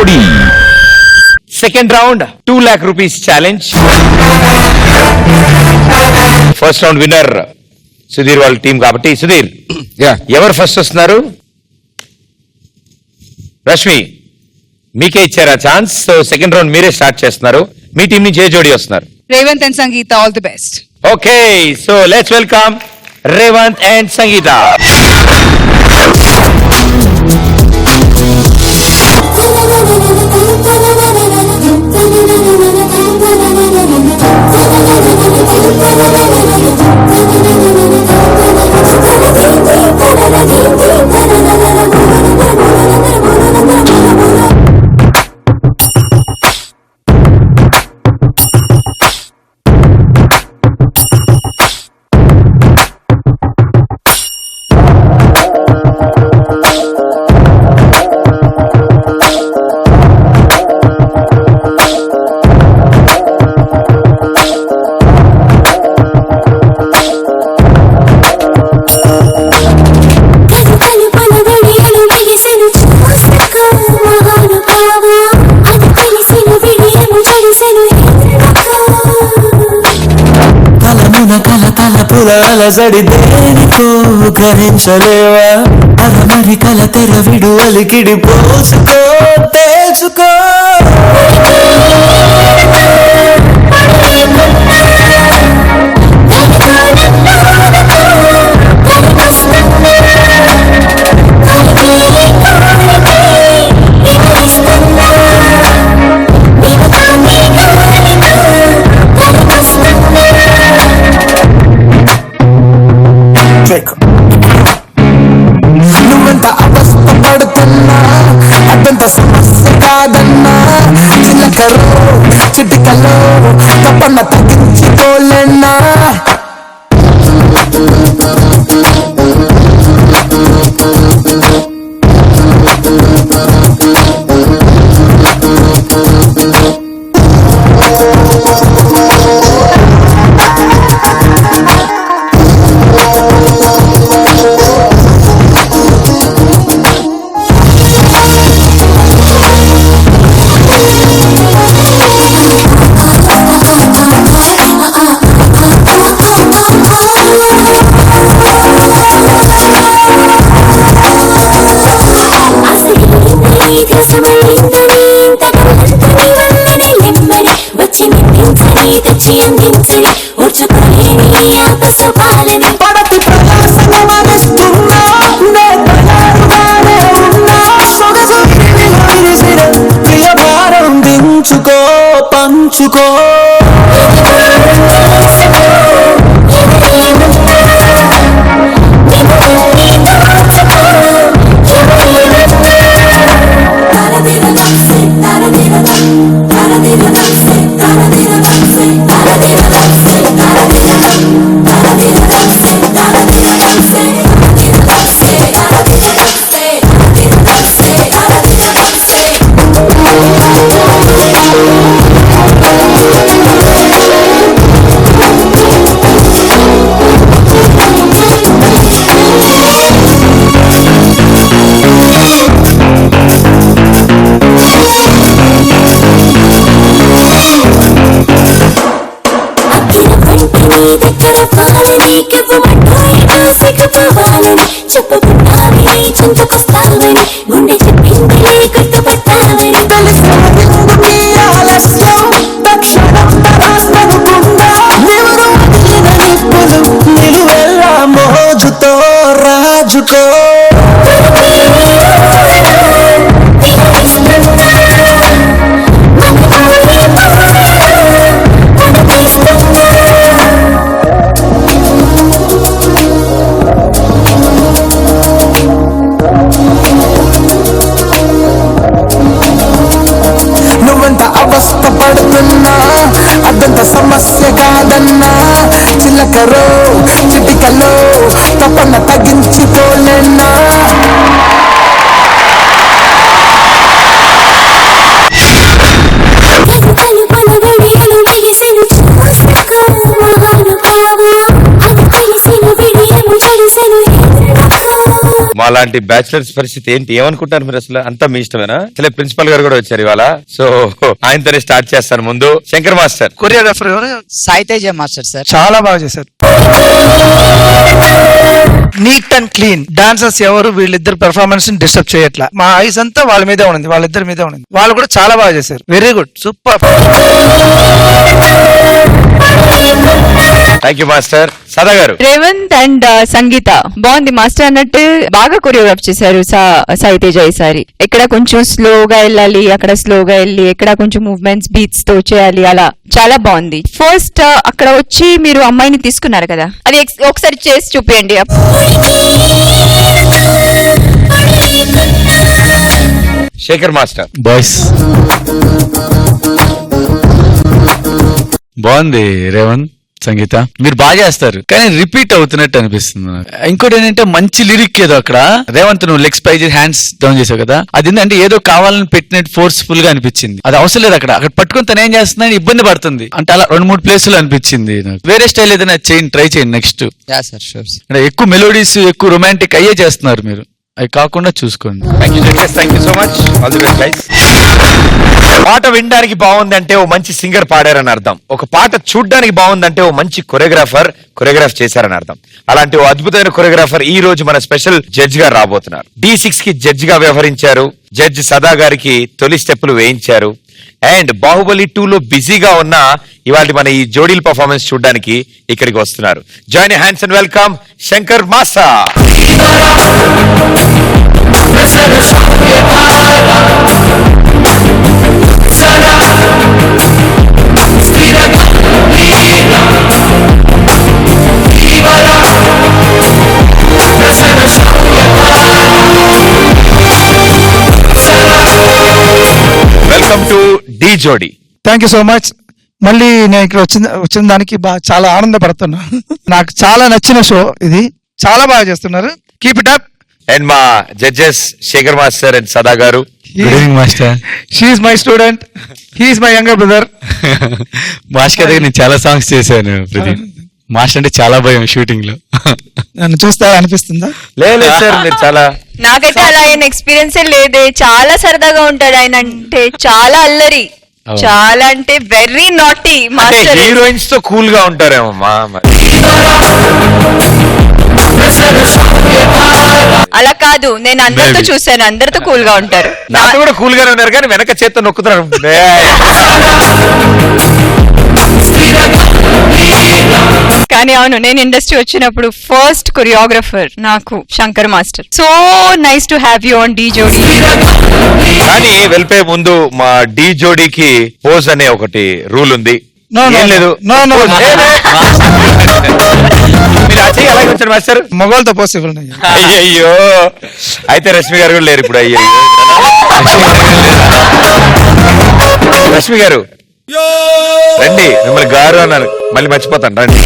Jodi second round two lakh rupees challenge first round winner Sudheer వాళ్ళ team కాబట్టి. సుధీర్ ఎవరు first వస్తున్నారు? రష్మి మీకే ఇచ్చారా ఛాన్స్ సో సెకండ్ రౌండ్ మీరే స్టార్ట్ చేస్తున్నారు. మీ టీం నుంచి ఏ జోడీ వస్తున్నారు? Revanth and Sangeetha all the best okay so let's welcome Revanth and Sangeetha పులాల సడి దేనికో గ్రహించలేవా అరమరి కల తెర విడు అలికిడి పోసుకో తేల్చుకో cerrar ఉన్నా సొగసు విరిసిన ప్రియ భారం దించుకో పంచుకో చెప్పకుండా చెప్పుకుంటావి పడుతున్నా అదంత సమస్య కాదన్నా? చిలకరో చిటికలో తపన తగ్గించుకోలేనా మా అలాంటి బ్యాచిలర్స్ పరిస్థితి ఏంటి? ఏమనుకుంటారు మీరు అసలు? అంతా మీ ఇష్టమేనా? అసలే ప్రిన్సిపల్ గారు కూడా వచ్చారు ఇవాళ. సో ఆయనతోనే స్టార్ట్ చేస్తాను ముందు. శంకర్ మాస్టర్. కొరియోగ్రాఫర్ ఎవరు? Saiteja master sir. చాలా బాగా చేశారు. Neat and clean. డాన్సర్స్ ఎవరు? వీళ్ళిద్దరు పెర్ఫార్మెన్స్ని డిస్టర్బ్ చేయట్లా. మా ఐస్ అంతా వాళ్ళ మీదే ఉంది వాళ్ళిద్దరి మీదే ఉంది వాళ్ళు కూడా చాలా బాగా చేశారు. Very good super thank you master Sada garu Revanth and సంగీత బాగుంది మాస్టర్ అన్నట్టు బాగా కొరియోగ్రాఫ్ చేశారు సా- సాయి తేజ ఈసారి ఎక్కడ కొంచెం స్లోగా వెళ్ళాలి అక్కడ స్లోగా వెళ్ళి ఎక్కడ కొంచెం మూవ్మెంట్స్ బీట్స్తో చేయాలి అలా. చాలా బాగుంది. ఫస్ట్ అక్కడ వచ్చి మీరు అమ్మాయిని తీసుకున్నారు కదా? అది ఒకసారి చేసి చూపియండి. శేఖర్ మాస్టర్ బాయ్స్ బాగుంది రేవంత్ సంగీత? మీరు బాగా చేస్తారు. కానీ రిపీట్ అవుతున్నట్టు అనిపిస్తుంది నాకు. ఇంకోటి ఏంటంటే మంచి లిరిక్ ఏదో అక్కడ. రేవంత్ నువ్వు లెగ్స్ పై హ్యాండ్స్ డౌన్ చేసావు కదా? అది ఏంటంటే ఏదో కావాలని పెట్టినట్టు ఫోర్స్ఫుల్గా అనిపించింది. అది అవసరం లేదు అక్కడ. అక్కడ పట్టుకుని తను ఏం చేస్తుందని ఇబ్బంది పడుతుంది. అంటే అలా రెండు మూడు ప్లేసులు అనిపించింది నాకు. వేరే స్టైల్ ఏదైనా చేయండి ట్రై చేయండి నెక్స్ట్ ఎక్కువ మెలోడీస్ ఎక్కువ రొమాంటిక్ అయ్యే చేస్తున్నారు మీరు. అవి కాకుండా చూసుకోండి. Thank you thank you so much all the best guys పాట వినడానికి బాగుందంటే ఓ మంచి సింగర్ పాడారని అర్థం. ఒక పాట చూడడానికి బాగుందంటే ఓ మంచి కొరియోగ్రాఫర్ కొరియోగ్రాఫ్ చేశారని అర్థం. అలాంటి ఓ అద్భుతమైన కొరియోగ్రాఫర్ ఈ రోజు మన స్పెషల్ జడ్జ్గా రాబోతున్నారు. డి సిక్స్కి జడ్జ్గా వ్యవహరించారు. జడ్జ్ సదా గారికి తొలి స్టెప్పులు వేయించారు. అండ్ బాహుబలి టూ లో బిజీగా ఉన్న ఇవాళ మన ఈ జోడీల పర్ఫార్మెన్స్ చూడడానికి ఇక్కడికి వస్తున్నారు. Join hands and welcome Shankar master welcome to Dhee Jodi thank you so much మళ్ళీ నేను ఇక్కడ వచ్చిన వచ్చిన దానికి బాగా చాలా ఆనందపడుతున్నా. నాకు చాలా నచ్చిన షో ఇది. చాలా బాగా చేస్తున్నారు. కీప్ ఇట్ అప్ అండ్ మా judges Shekar master and Sada garu. Good evening master she's my student he's my younger brother master దగ్గర నేను చాలా సాంగ్స్ చేశాను ప్రదీప్. మాస్టర్ అంటే చాలా భయం షూటింగ్లో నన్ను చూస్తా అనిపిస్తుందా? లేదు సార్ మీరు చాలా నాకైతే అలా ఆయన ఎక్స్పీరియన్స్ లేదే. చాలా సరదాగా ఉంటాడు ఆయన అంటే. చాలా అల్లరి. చాలా అంటే వెరీ నాటీ మాస్టర్ హీరోయిన్స్తో కూల్గా ఉంటారేమో. అలా కాదు నేను అందరితో. చూశాను అందరితో కూల్గా ఉంటారు నాతో కూడా కూల్ గానే ఉన్నారు కానీ వెనక చేత్తో నొక్కుతున్నారు. కానీ అవును నేను ఇండస్ట్రీ వచ్చినప్పుడు ఫస్ట్ కొరియోగ్రఫర్ నాకు Shankar master. So nice to have you on Dhee Jodi కానీ వెళ్ళిపోయే ముందు మా డి జోడీకి పోజ్ అనే ఒకటి రూల్ ఉంది. ఏం లేదు. మీరు మాస్టర్? మొగోళ్ళతో పాసిబుల్ అయ్యయ్యో. అయితే రష్మి గారు కూడా లేరు ఇప్పుడు అయ్యో రష్మి గారు రండి మిమ్మల్ని గారు అన్నారు. మళ్ళీ మర్చిపోతాను రండి.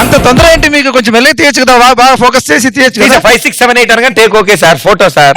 అంత తొందర ఏంటి మీకు? కొంచెం వెళ్ళి తీయచ్చు కదా బాగా- బాగా ఫోకస్ చేసి తీయచ్చు కదా. ఫైవ్ సిక్స్ సెవెన్ ఎయిట్ అనగా take okay sir photo sir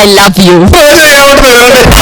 I love you.